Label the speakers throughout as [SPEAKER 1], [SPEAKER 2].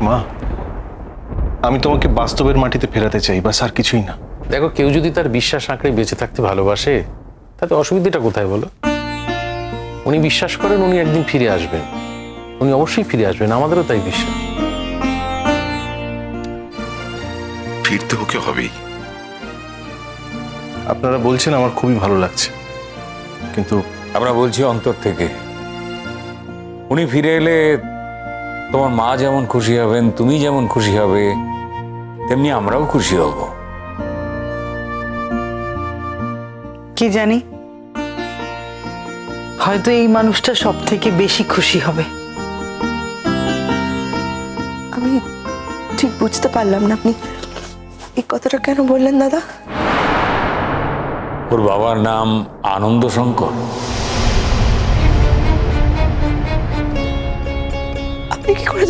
[SPEAKER 1] মা আমি তোমাকে বাস্তবের মাটিতে ফেরাতে চাই বাস আর কিছুই না।
[SPEAKER 2] দেখো কেউ যদি তার বিশ্বাস আঁকড়ে বেঁচে থাকতে ভালোবাসে তাতে অসুবিধাটা কোথায় বলো? উনি বিশ্বাস করেন উনি একদিন ফিরে আসবেন। উনি অবশ্যই ফিরে আসবেন আমাদেরও তাই বিশ্বাস।
[SPEAKER 3] ফিরতে ওকে হবেই।
[SPEAKER 1] আপনারা বলছেন আমার খুবই ভালো লাগছে কিন্তু
[SPEAKER 4] আমরা বলছি অন্তর থেকে। উনি ফিরে এলে তোমার মা যেমন খুশি হবেন তুমি যেমন খুশি হবে তেমনি আমরাও খুশি হব।
[SPEAKER 5] কি জানি? হয়তো এই মানুষটা সব থেকে বেশি খুশি হবে।
[SPEAKER 6] আমি ঠিক বুঝতে পারলাম না আপনি এই কথাটা কেন বললেন দাদা?
[SPEAKER 4] ওর বাবার নাম আনন্দ শঙ্কর।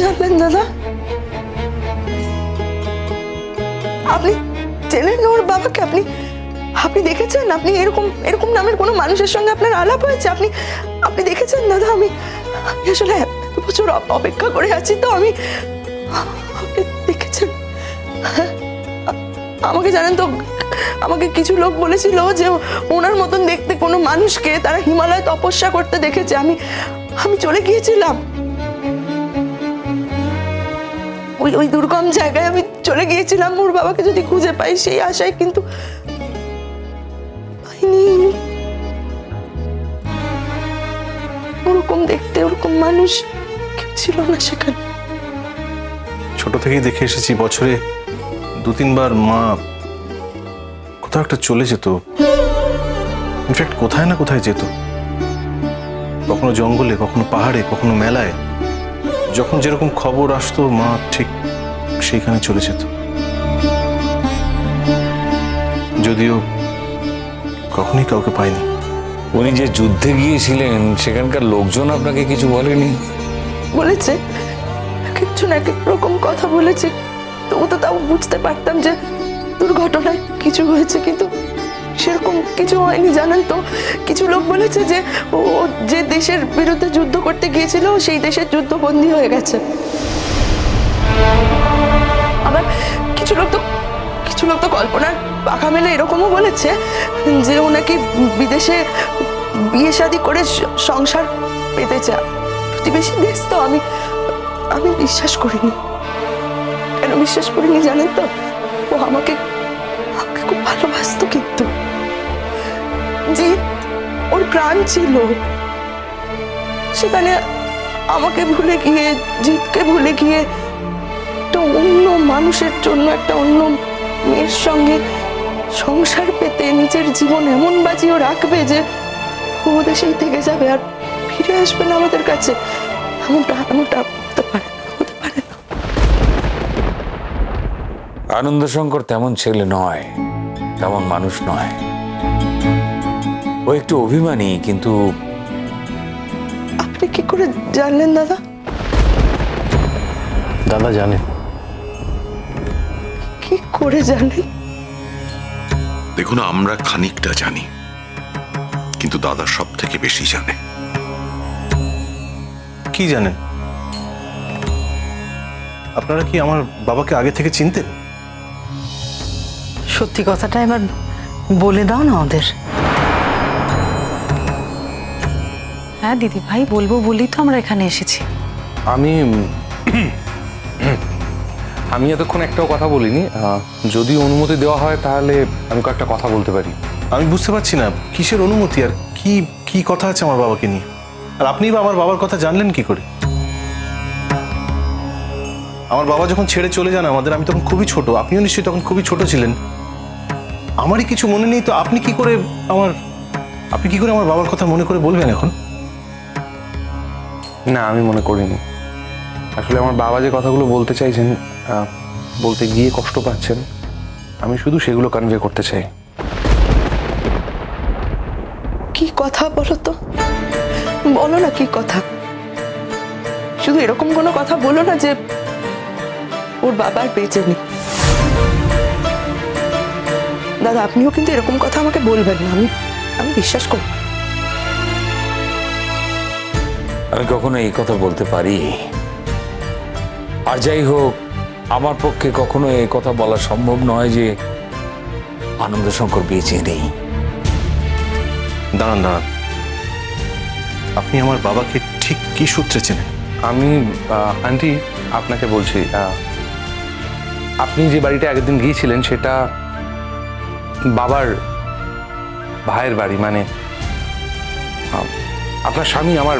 [SPEAKER 6] জানলেন দাদা? আপনি চেনেন ওর বাবাকে আপনি আপনি দেখেছেন? আপনি এরকম এরকম নামের কোনো মানুষের সঙ্গে আপনার আলাপ হয়েছে? আপনি আপনি দেখেছেন, দাদা? আমি আমি আসলে এত বছর অপেক্ষা করে আছি তো, আমি, আপনি দেখেছেন? আমাকে জানেন তো, আমাকে কিছু লোক বলেছিল যে ওনার মতন দেখতে কোনো মানুষকে তারা হিমালয় তপস্যা করতে দেখেছে। আমি আমি চলে গিয়েছিলাম। ওই ওই দুর্গম জায়গায় আমি চলে গিয়েছিলাম, ওর বাবাকে যদি খুঁজে পাই সেই আশায় কিন্তু ওরকম দেখতে ওরকম মানুষ কেউ ছিল না সেখানে।
[SPEAKER 1] ছোট থেকেই দেখে এসেছি, বছরে দু তিনবার মা কোথাও একটা চলে যেত। ইনফ্যাক্ট কোথায় না কোথায় যেত। কখনো জঙ্গলে, কখনো পাহাড়ে, কখনো মেলায়। যখন যেরকম খবর আসতো, মা ঠিক সেইখানে চলে যেত। যদিও কখনই কাউকে পাইনি
[SPEAKER 4] উনি যে যুদ্ধে গিয়েছিলেন সেখানকার লোকজন আপনাকে কিছু বলেনি?
[SPEAKER 6] বলেছে। একজন এক এক রকম কথা বলেছে। তবু তো তাও বুঝতে পারতাম যে দুর্ঘটনায় কিছু হয়েছে কিন্তু সেরকম কিছু হয়নি জানেন তো? কিছু লোক বলেছে যে ও ও যে দেশের বিরুদ্ধে যুদ্ধ করতে গিয়েছিল সেই দেশের যুদ্ধবন্দী হয়ে গেছে। আবার কিছু লোক তো কিছু লোক তো কল্পনার পাখা মেলে এরকমও বলেছে যে ও নাকি বিদেশে বিয়ে শাদী করে সংসার পেতে চায় প্রতিবেশী দেশ তো আমি আমি বিশ্বাস করিনি। কেন বিশ্বাস করিনি জানেন তো? ও আমাকে আমাকে খুব ভালোবাসত কিন্তু। জিৎ ওর প্রাণ ছিল। সেখানে আমাকে ভুলে গিয়ে জিতকে ভুলে গিয়ে একটা অন্য মানুষের জন্য একটা অন্য মেয়ের সঙ্গে সংসার পেতে নিজের জীবন এমন বাজিও রাখবে যে ও দেশেই থেকে যাবে আর ফিরে আসবে না আমাদের কাছে। এমনটা এমনটা হতে পারে হতে পারে না।
[SPEAKER 4] আনন্দ শঙ্কর তেমন ছেলে নয় তেমন মানুষ নয়। ও একটু অভিমানী কিন্তু
[SPEAKER 6] আপনি কি করে জানলেন দাদা?
[SPEAKER 2] দাদা জানেন।
[SPEAKER 6] কি করে জানলেন
[SPEAKER 3] দেখুন আমরা খানিকটা জানি কিন্তু দাদা সব থেকে বেশি জানে।
[SPEAKER 1] কি জানেন আপনারা কি আমার বাবাকে আগে থেকে চিনতেন?
[SPEAKER 5] সত্যি কথাটা এবার বলে দাও না ওদের। হ্যাঁ দিদি ভাই বলব বলেই তো আমরা এখানে এসেছি।
[SPEAKER 2] আমি আমি এতক্ষণ একটাও কথা বলিনি। যদি অনুমতি দেওয়া হয় তাহলে আমি কয়েকটা কথা বলতে পারি।
[SPEAKER 1] আমি বুঝতে পারছি না কিসের অনুমতি আর কি কি কথা আছে আমার বাবাকে নিয়ে? আর আপনি বা আমার বাবার কথা জানলেন কি করে? আমার বাবা যখন ছেড়ে চলে যান আমাদের আমি তখন খুবই ছোট আপনিও নিশ্চয়ই তখন খুবই ছোট ছিলেন। আমারই কিছু মনে নেই তো আপনি কি করে আমার আপনি কি করে আমার বাবার কথা মনে করে বলবেন এখন?
[SPEAKER 2] না আমি মনে করিনি। আসলে আমার বাবা যে কথাগুলো বলতে চাইছেন আহ, বলতে গিয়ে কষ্ট পাচ্ছেন আমি শুধু সেগুলো কনভে করতে চাই।
[SPEAKER 6] কি কথা বলো তো? বলো না কি কথা? শুধু এরকম কোনো কথা বলো না যে ওর বাবার বেঁচে নেই। দাদা আপনিও কিন্তু এরকম কথা আমাকে বলবেন না। আমি আমি বিশ্বাস করি।
[SPEAKER 4] আমি কখনো এই কথা বলতে পারি। আর যাই হোক আমার পক্ষে কখনো এ কথা বলা সম্ভব নয় যে আনন্দ শঙ্কর বেঁচে নেই।
[SPEAKER 1] দাঁড়ান দাঁড়ান। আপনি আমার বাবাকে ঠিক কি সূত্রে চেনেন?
[SPEAKER 2] আমি আহ, আন্টি আপনাকে বলছি আহ, আপনি যে বাড়িটা একদিন গিয়েছিলেন সেটা বাবার ভাইয়ের বাড়ি মানে আহ, আপনার স্বামী আমার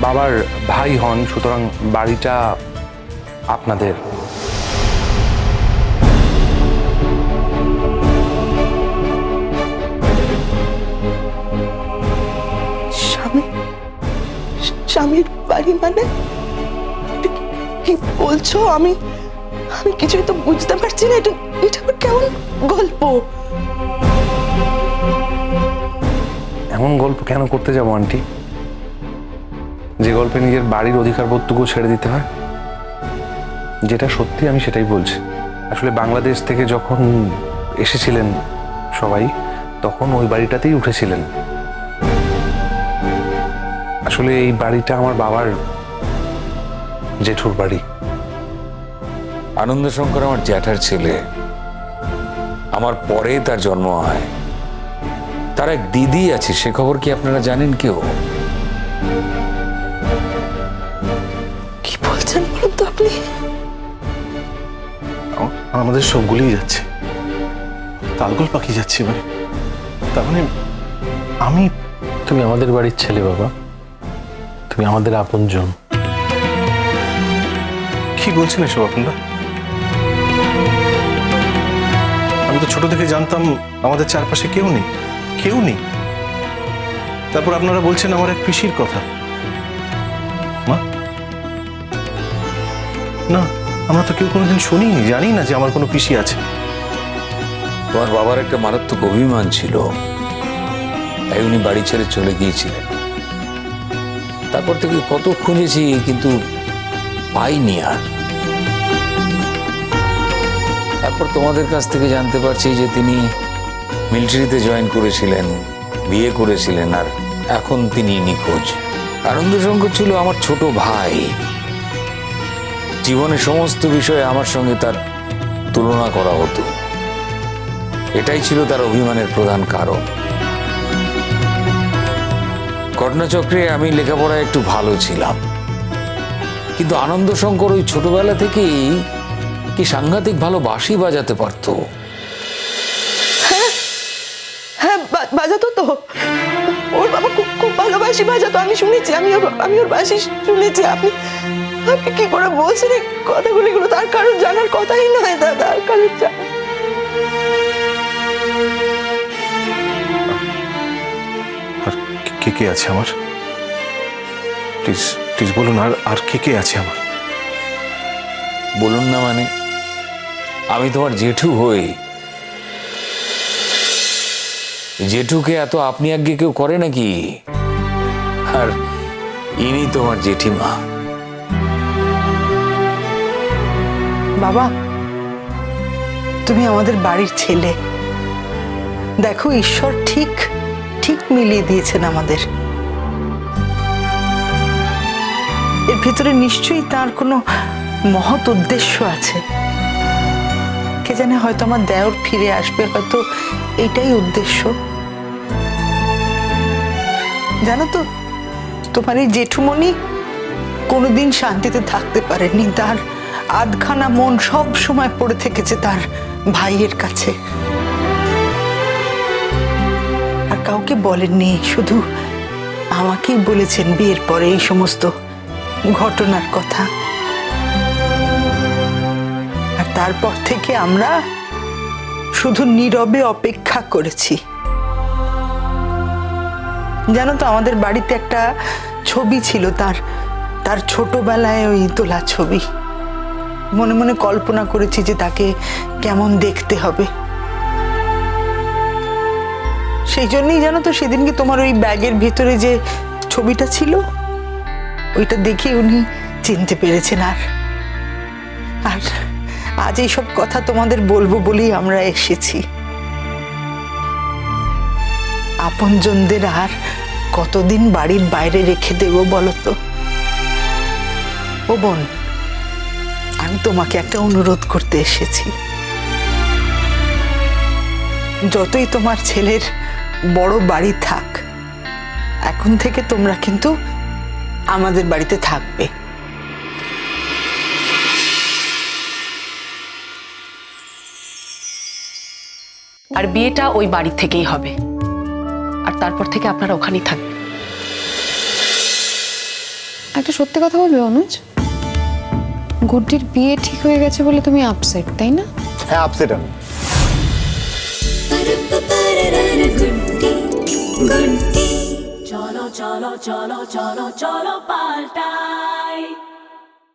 [SPEAKER 2] বাবার ভাই হন সুতরাং বাড়িটা আপনাদের।
[SPEAKER 6] স্বামী স্বামীর বাড়ি মানে? কি- বলছো? আমি আমি কিছুই তো বুঝতে পারছি না। এটা এটা কেমন গল্প?
[SPEAKER 2] এমন গল্প কেন করতে যাব আন্টি? যে গল্পে নিজের বাড়ির অধিকার বোধটুকু ছেড়ে দিতে হয়। যেটা সত্যি আমি সেটাই বলছি। আসলে বাংলাদেশ থেকে যখন এসেছিলেন সবাই, তখন ওই বাড়িটাতেই উঠেছিলেন। আসলে এই বাড়িটা আমার বাবার জেঠুর বাড়ি।
[SPEAKER 4] আনন্দ শঙ্কর আমার জ্যাঠার ছেলে। আমার পরে তার জন্ম হয়। তার এক দিদি আছে, সে খবর কি আপনারা জানেন কেউ?
[SPEAKER 1] আমাদের সব গুলিয়ে যাচ্ছে। তালগোল পাকিয়ে যাচ্ছে এবারে। তার মানে আমি
[SPEAKER 2] তুমি আমাদের বাড়ির ছেলে বাবা। তুমি আমাদের আপনজন।
[SPEAKER 1] কি বলছেন এসব আপনারা? আমি তো ছোট থেকে জানতাম আমাদের চারপাশে কেউ নেই। কেউ নেই। তারপর আপনারা বলছেন আমার এক পিসির কথা। মা? না আমরা তো কেউ কোনোদিন শুনিনি, জানি না যে আমার কোনো পিসি আছে।
[SPEAKER 4] তোমার বাবার একটা মারাত্মক অভিমান ছিল। তাই উনি বাড়ি ছেড়ে চলে গিয়েছিলেন। তারপর থেকে কত খুঁজেছি, কিন্তু পাইনি আর। তারপর তোমাদের কাছ থেকে জানতে পারছি যে তিনি মিলিটারিতে জয়েন করেছিলেন, বিয়ে করেছিলেন, আর এখন তিনি নিখোঁজ। আনন্দ শঙ্কর ছিল আমার ছোট ভাই। জীবনের সমস্ত বিষয়ে আমার সঙ্গে তার তুলনা করা হতো। এটাই ছিল তার অভিমানের প্রধান কারণ। ঘটনাচক্রে আমি লেখাপড়ায় একটু ভালো ছিলাম। কিন্তু আনন্দ শঙ্কর ওই ছোটবেলা থেকেই কি সাংঘাতিক ভালো বাঁশি বাজাতে পারতো?
[SPEAKER 6] হ্যাঁ? বা- বাজাতো তো। ওর বাবা খুব খুব ভালোবাসি বাজাতো, আমি শুনেছি, আমি আমি ওর বাসি শুনেছি। আপনি আপনি কি করে বলছেন এই কথাগুলো এগুলো তার কারণ জানার কথাই নয় দাদা আর কারণ
[SPEAKER 1] আর কে- কে কে আছে আমার? প্লিজ প্লিজ বলুন আর আর কে কে আছে আমার?
[SPEAKER 4] বলুন না মানে আমি তোমার জেঠু হই। জেঠুকে এত আপনি আগে কেউ করে নাকি? আর ইনি তোমার জেঠিমা।
[SPEAKER 7] বাবা, তুমি আমাদের বাড়ির ছেলে। দেখো, ঈশ্বর ঠিক ঠিক মিলিয়ে দিয়েছেন আমাদের। এর ভিতরে নিশ্চয়ই তার কোনো মহৎ উদ্দেশ্য আছে। কে জানে হয়তো আমার দেওর ফিরে আসবে, হয়তো এটাই উদ্দেশ্য। জানো তো, তোমার এই জেঠুমণি কোনোদিন শান্তিতে থাকতে পারেনি তার আধখানা মন সব সময় পড়ে থেকেছে তার ভাইয়ের কাছে। আর কাউকে বলেননি, শুধু আমাকেই বলেছেন বিয়ের পরে এই সমস্ত ঘটনার কথা। আর তারপর থেকে আমরা শুধু নীরবে অপেক্ষা করেছি। জানো তো, আমাদের বাড়িতে একটা ছবি ছিল তার তার ছোটবেলায় ওই তোলা ছবি। মনে মনে কল্পনা করেছি যে তাকে কেমন দেখতে হবে। সেই জন্যই জানো তো সেদিনকে তোমার ওই ব্যাগের ভিতরে যে ছবিটা ছিল, ওইটা দেখে উনি চিনতে পেরেছেন আর। আর আজ এইসব কথা তোমাদের বলব বলেই আমরা এসেছি। আপনজনদের আর কতদিন বাড়ির বাইরে রেখে দেবো বলো তো? ও বোন তোমাকে একটা অনুরোধ করতে এসেছি। যতই তোমার ছেলের বড় বাড়ি থাক এখন থেকে তোমরা কিন্তু আমাদের বাড়িতে থাকবে।
[SPEAKER 8] আর বিয়েটা ওই বাড়ি থেকেই হবে। আর তারপর থেকে আপনারা ওখানেই থাকবেন।
[SPEAKER 5] একটা সত্যি কথা বলবে অনুজ? গুড্ডির বিয়ে ঠিক হয়ে গেছে বলে তুমি আপসেট তাই না?
[SPEAKER 9] হ্যাঁ আপসেট আমি।
[SPEAKER 10] চলো চলো চলো চলো চলো paltai